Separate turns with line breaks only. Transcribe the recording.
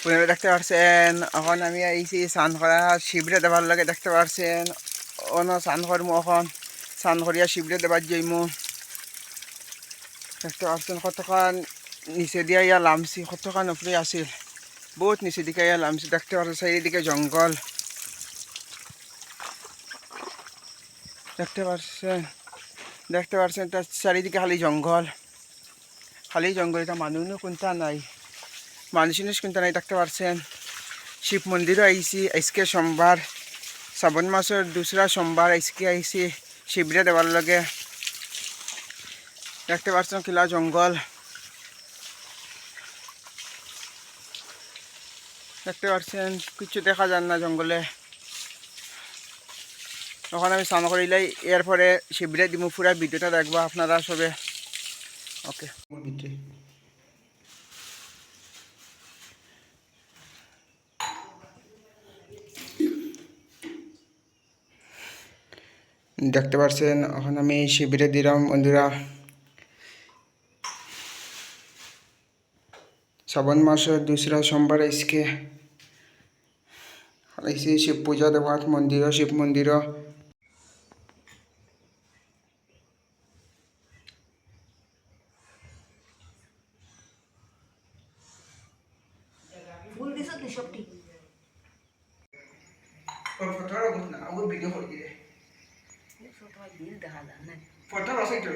পুনরে দেখতে পারছেন। এখন আমি আইছি স্নান করা শিবরে দেবার লাগে দেখতে পারছেন। অন স্নান করমু এখন স্নান করিয়া শিবরে দেবার যাইমু দেখতে পারছেন কতক্ষণ নিচে দিয়া ইয়া লামছি কতক্ষণ উপরে আছিল বহুত নিচে দিকে ইয়া লামছি দেখতে পারছেন চারিদিকে জঙ্গল। দেখতে পারছেন দেখতে পারছেন তার চারিদিকে খালি জঙ্গল। খালি জঙ্গল, এটা মানুষও কোনটা নাই। মানুষ কিন্তু নাই দেখতে পারছেন শিব মন্দিরও আইসি আজকে সোমবার, শ্রাবণ মাসের দুসরা সোমবার আজকে আইসি শিবরে দেওয়ার লগে। দেখতে পাচ্ছেন কিলা জঙ্গল। দেখতে পাচ্ছেন কিছু দেখা যান না জঙ্গলে। তখন আমি স্নান করিলাই এরপরে শিবরে দিব পুরা ভিডিওটা দেখব আপনারা সবে। ওকে। দেখতে পাচ্ছেন এখন আমি শিবিরে দিলাম বন্ধুরা। শ্রাবণ মাসের দুসরা সোমবার আজকে। আইসি শিব পূজা দেওয়ার মন্দির শিব মন্দির। ভিডিও করে
ഫോട്ടോ
റോസ് ഇട്ടു